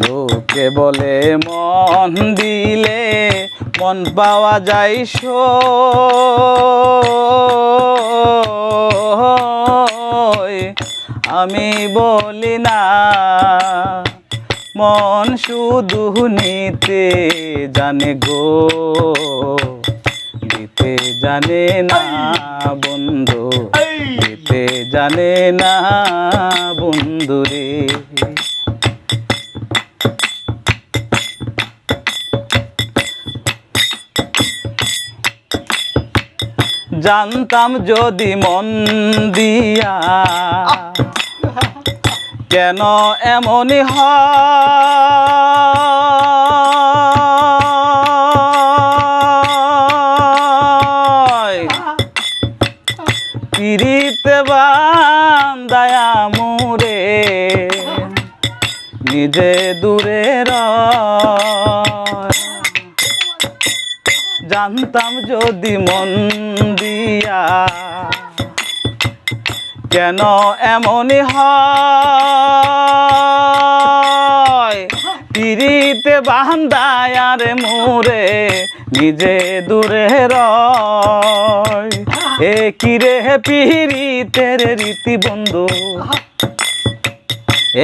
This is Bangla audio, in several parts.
লোকে বলে, মন দিলে মন পাওয়া যায়। আমি বলি, না, মন শুধু নিতে জানে গো, দিতে জানে না বন্ধু, দিতে জানে না বন্ধুরে জানতাম যদি মন দিয়া। কেন এমনই হ? পিরিতে বান্দায়া জানতাম যদি মন দিয়া। কেন এমনই পিড়িতে বান্দায় আরে মোরে নিজে দূরে রয়। এ কিরে পিড়িতের রীতি বন্ধু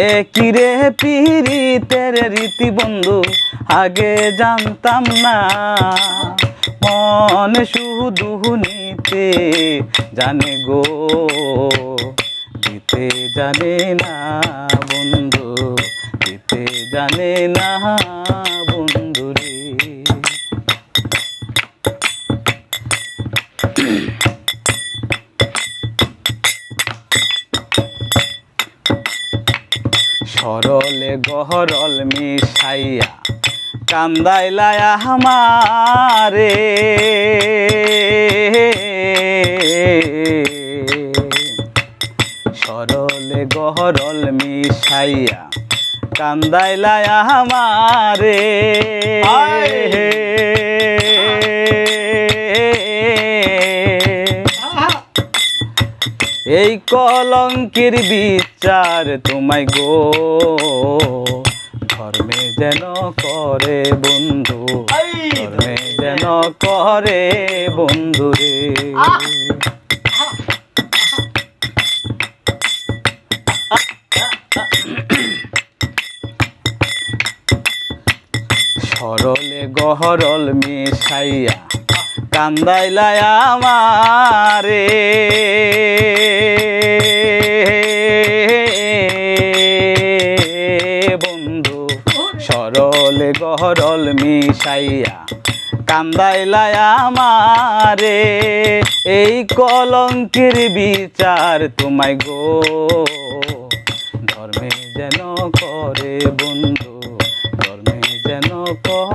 এ কিরে পিড়িতের রীতি বন্ধু আগে জানতাম না। মন শুধু নিতে জানে গো, দিতে জানে না বন্ধু, দিতে জানে না বন্ধু রে। সরলে গহরল মিশাইয়া কান্দাইলায় আমারে সরলে গহরল মিশাইয়া কান্দাইলায় আমারে এই কলঙ্কের বিচার তোমায় গো। ধর্মে যেন করে বন্ধু ধর্মে যেন করে বন্ধু রে। সরলে গহরল মিশাইয়া কান্দাইলায় আমারে। গহরল মিশাইয়া কান্দাইলায় আমারে। এই কলঙ্কের বিচার তোমায় গো। ধর্মে যেন করে বন্ধু, ধর্মে যেন করে